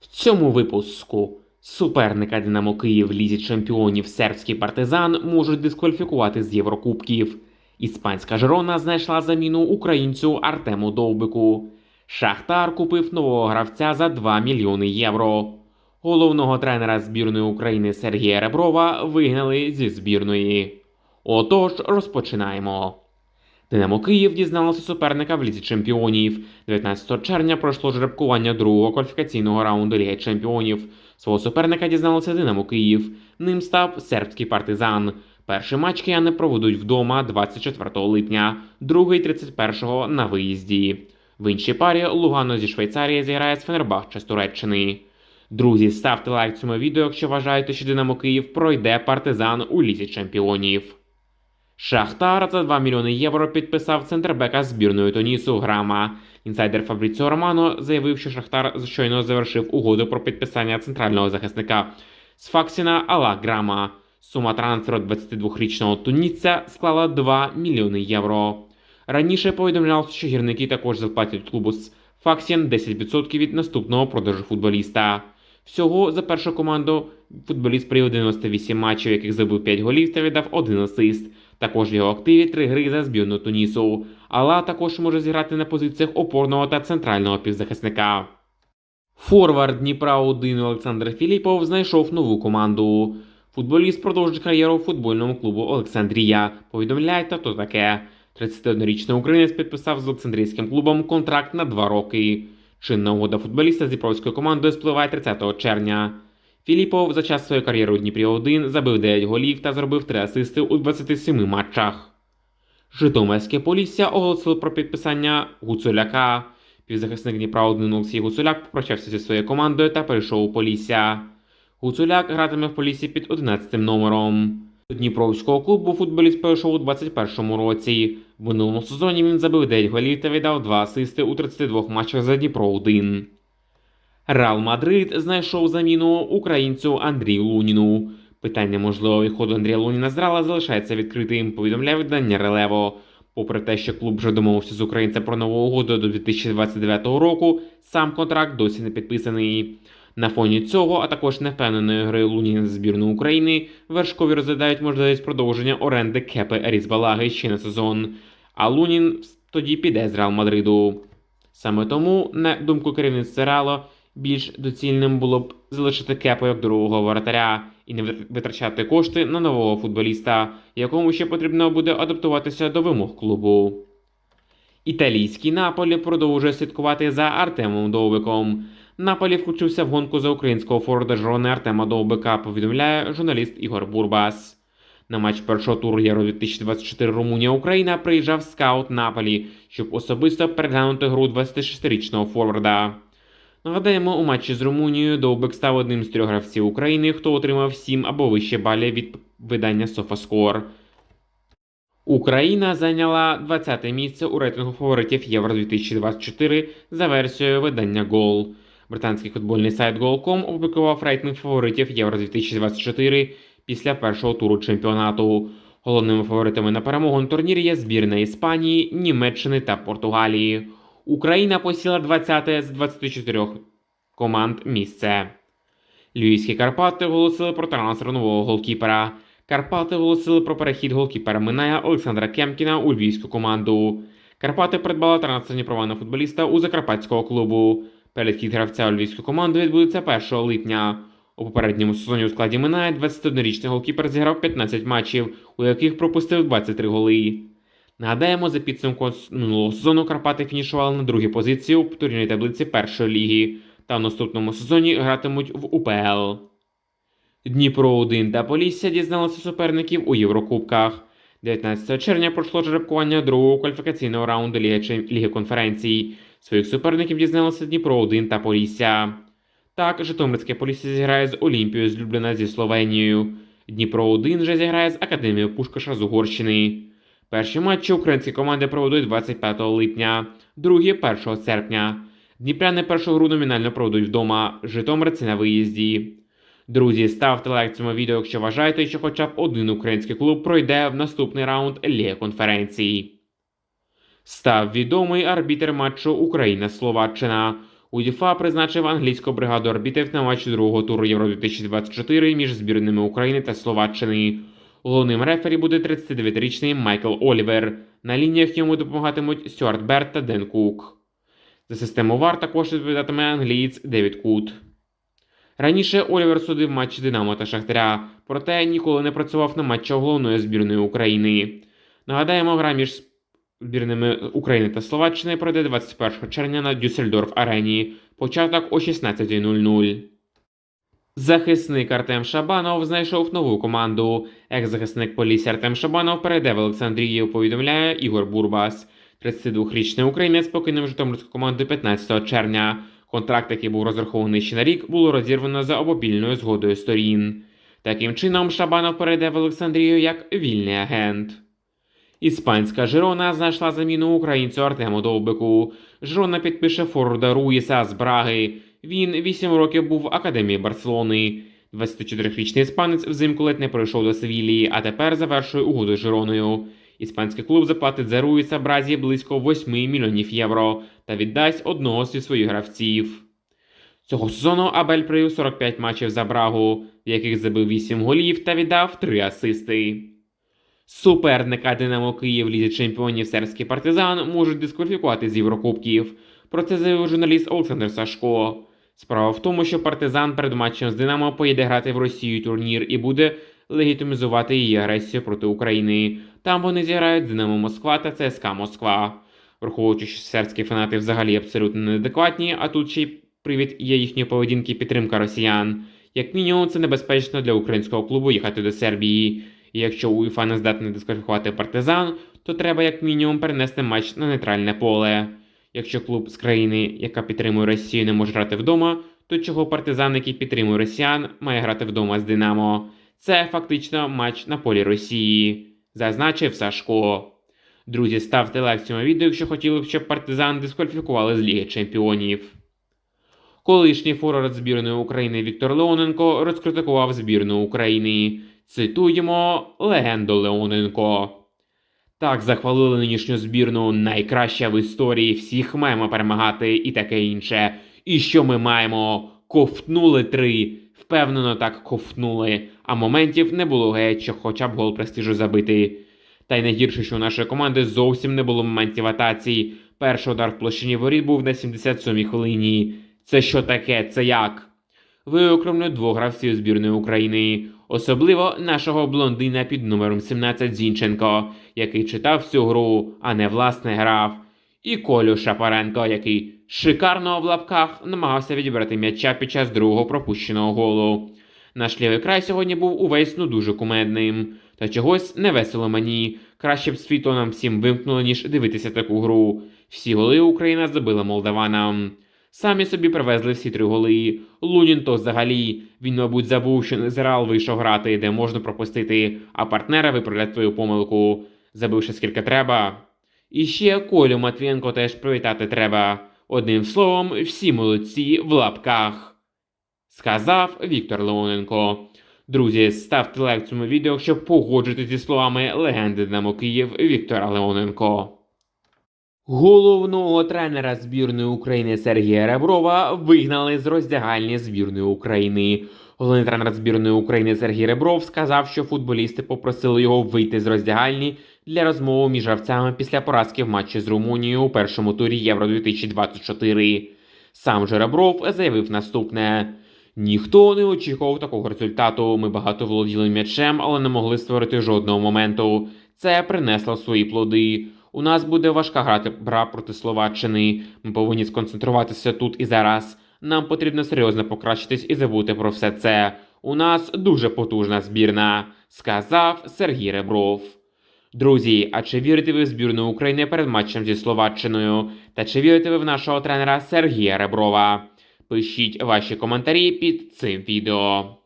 В цьому випуску суперника Динамо Київ лізі чемпіонів сербський партизан можуть дискваліфікувати з Єврокубків. Іспанська Жирона знайшла заміну українцю Артему Довбику. Шахтар купив нового гравця за 2 мільйони євро. Головного тренера збірної України Сергія Реброва вигнали зі збірної. Отож, розпочинаємо. Динамо Київ дізналося суперника в лізі чемпіонів. 19 червня пройшло жеребкування другого кваліфікаційного раунду Ліги Чемпіонів. Свого суперника дізналося Динамо Київ. Ним став сербський партизан. Перший матч кияни проведуть вдома 24 липня, другий 31-го на виїзді. В іншій парі Лугано зі Швейцарії зіграє з Фенербахче з Туреччини. Друзі, ставте лайк цьому відео, якщо вважаєте, що Динамо Київ пройде партизан у лізі чемпіонів. Шахтар за 2 мільйони євро підписав центрбека збірної Тунісу Грама. Інсайдер Фабріціо Романо заявив, що Шахтар щойно завершив угоду про підписання центрального захисника з Факсіна Ала Грама. Сума трансферу 22-річного тунісця склала 2 мільйони євро. Раніше повідомлялося, що гірники також заплатять клубу з Факсін 10% від наступного продажу футболіста. Всього за першу команду футболіст провів 98 матчів, яких забив 5 голів та віддав один асист. Також в його активі три гри за збірну Тунісу. Алла також може зіграти на позиціях опорного та центрального півзахисника. Форвард Дніпра 1 Олександр Філіпов знайшов нову команду. Футболіст продовжить кар'єру у футбольному клубу Олександрія. Повідомляє та то таке. 31-річний українець підписав з Олександрійським клубом контракт на два роки. Чинна угода футболіста з дніпровською командою спливає 30 червня. Філіпов за час своєї кар'єри у Дніпрі 1 забив 9 голів та зробив 3 асисти у 27 матчах. Житомирське Полісся оголосило про підписання Гуцуляка. Півзахисник Дніпра 1 Олексій Гуцуляк попрощався зі своєю командою та перейшов у Полісся. Гуцуляк гратиме в Поліссі під 11 номером. До Дніпровського клубу футболіст перейшов у 21-му році. В минулому сезоні він забив 9 голів та віддав 2 асисти у 32 матчах за Дніпро 1. Реал Мадрид знайшов заміну українцю Андрію Луніну. Питання можливого відходу Андрія Луніна з Реала залишається відкритим, повідомляє видання Релево. Попри те, що клуб вже домовився з українцем про нову угоду до 2029 року, сам контракт досі не підписаний. На фоні цього, а також невпевненої гри Луніна збірної України, вершкові розглядають можливість продовження оренди Кепи Різбалаги ще на сезон. А Лунін тоді піде з Реал Мадриду. Саме тому, на думку керівництва Реала, більш доцільним було б залишити кепу як другого воротаря і не витрачати кошти на нового футболіста, якому ще потрібно буде адаптуватися до вимог клубу. Італійський Наполі продовжує слідкувати за Артемом Довбиком. Наполі включився в гонку за українського форварда Жрони Артема Довбика, повідомляє журналіст Ігор Бурбас. На матч першого туру Євро 2024 Румунія Україна приїжджав скаут Наполі, щоб особисто переглянути гру 26-річного форварда. Нагадаємо, у матчі з Румунією Довбик став одним з трьох гравців України, хто отримав 7 або вище балів від видання SofaScore. Україна зайняла 20-те місце у рейтингу фаворитів Євро 2024 за версією видання Goal. Британський футбольний сайт Goal.com опублікував рейтинг фаворитів Євро 2024 після першого туру чемпіонату. Головними фаворитами на перемогу на турнірі є збірна Іспанії, Німеччини та Португалії. Україна посіла 20 з 24 команд місце. Львівські Карпати оголосили про трансфер нового голкіпера. Карпати оголосили про перехід голкіпера Миная Олександра Кемкіна у львівську команду. Карпати придбали трансферні права на футболіста у закарпатського клубу. Перехід гравця у львівську команду відбудеться 1 липня. У попередньому сезоні у складі Миная 21-річний голкіпер зіграв 15 матчів, у яких пропустив 23 голи. Нагадаємо, за підсумком минулого сезону Карпати фінішували на другій позиції у турнірній таблиці першої ліги та в наступному сезоні гратимуть в УПЛ. Дніпро 1 та Полісся дізналися суперників у Єврокубках. 19 червня пройшло жеребкування другого кваліфікаційного раунду Ліги, конференцій. Своїх суперників дізналися Дніпро 1 та Полісся. Так, Житомирське Полісся зіграє з Олімпією з Любліна зі Словенією. Дніпро 1 же зіграє з Академією Пушкаша з Угорщини. Перші матчі українські команди проведуть 25 липня, другі 1 серпня. Дніпряни першу гру номінально проведуть вдома, Житомирці на виїзді. Друзі, ставте лайк цьому відео, якщо вважаєте, що хоча б один український клуб пройде в наступний раунд Ліги конференції. Став відомий арбітер матчу Україна-Словаччина. УЄФА призначив англійську бригаду арбітрів на матч другого туру Євро 2024 між збірними України та Словаччини. Головним рефері буде 39-річний Майкл Олівер. На лініях йому допомагатимуть Стюарт Берт та Ден Кук. За систему ВАР також відповідатиме англієць Девід Кут. Раніше Олівер судив матчі Динамо та Шахтаря, проте ніколи не працював на матчах головної збірної України. Нагадаємо, гра між збірними України та Словаччини пройде 21 червня на Дюссельдорф арені. Початок о 16.00. Захисник Артем Шабанов знайшов нову команду. Екс-захисник Полісся Артем Шабанов перейде в Олександрію, повідомляє Ігор Бурбас. 32-річний українець покинув Житомирську команду 15 червня. Контракт, який був розрахований ще на рік, було розірвано за обопільною згодою сторін. Таким чином, Шабанов перейде в Олександрію як вільний агент. Іспанська Жирона знайшла заміну українцю Артему Довбику. Жирона підпише Форда Руїса з Браги. Він 8 років був в академії Барселони. 24-річний іспанець взимку ледь не пройшов до Севілії, а тепер завершує угоду з Жироною. Іспанський клуб заплатить за Руїса Бразі близько 8 мільйонів євро та віддасть одного зі своїх гравців. Цього сезону Абель провів 45 матчів за Брагу, в яких забив 8 голів та віддав 3 асисти. Суперника Динамо Київ Лізі чемпіонів сербський партизан можуть дискваліфікувати з Єврокубків. Про це заявив журналіст Олександр Сашко. Справа в тому, що партизан перед матчем з Динамо поїде грати в Росію турнір і буде легітимізувати її агресію проти України. Там вони зіграють Динамо Москва та ЦСКА Москва. Враховуючи, що сербські фанати взагалі абсолютно неадекватні, а тут ще й привід є їхньої поведінки підтримка росіян. Як мінімум, це небезпечно для українського клубу їхати до Сербії. І якщо УЄФА не здатний дискваліфікувати партизан, то треба як мінімум перенести матч на нейтральне поле. Якщо клуб з країни, яка підтримує Росію, не може грати вдома, то чого партизан, який підтримує росіян, має грати вдома з Динамо? Це фактично матч на полі Росії, зазначив Сашко. Друзі, ставте лайк цьому відео, якщо хотіли б, щоб партизан дискваліфікували з Ліги Чемпіонів. Колишній форвард збірної України Віктор Леоненко розкритикував збірну України. Цитуємо легенду Леоненко. Так захвалили нинішню збірну найкраща в історії. Всіх маємо перемагати і таке інше. І що ми маємо? Ковтнули три. Впевнено, так ковтнули. А моментів не було геть, що хоча б гол престижу забити. Та й найгірше, що у нашої команди зовсім не було моментів атаці. Перший удар в площині воріт був на 77-й хвилині. Це що таке? Це як? Виокремлю двох гравців збірної України, особливо нашого блондина під номером 17 Зінченко, який читав всю гру, а не власне грав, і Колю Шапаренко, який шикарно в лапках намагався відібрати м'яча під час другого пропущеного голу. Наш лівий край сьогодні був увесь ну дуже кумедним, та чогось не весело мені. Краще б світло нам всім вимкнуло, ніж дивитися таку гру. Всі голи Україна забила молдаванам. Самі собі привезли всі три голи. Лунін то взагалі. Він, мабуть, забув, що не з вийшов грати, де можна пропустити, а партнера виправлять твою помилку, забивши скільки треба. І ще Колю Матвієнко теж привітати треба. Одним словом, всі молодці в лапках. Сказав Віктор Леоненко. Друзі, ставте лайк цьому відео, щоб погоджуватися зі словами легенди Динамо Київ Віктора Леоненко. Головного тренера збірної України Сергія Реброва вигнали з роздягальні збірної України. Головний тренер збірної України Сергій Ребров сказав, що футболісти попросили його вийти з роздягальні для розмови між гравцями після поразки в матчі з Румунією у першому турі Євро 2024. Сам же Ребров заявив наступне: ніхто не очікував такого результату. Ми багато володіли м'ячем, але не могли створити жодного моменту. Це принесло свої плоди. У нас буде важка грати гра проти Словаччини. Ми повинні сконцентруватися тут і зараз. Нам потрібно серйозно покращитись і забути про все це. У нас дуже потужна збірна, сказав Сергій Ребров. Друзі, а чи вірите ви в збірну України перед матчем зі Словаччиною? Та чи вірите ви в нашого тренера Сергія Реброва? Пишіть ваші коментарі під цим відео.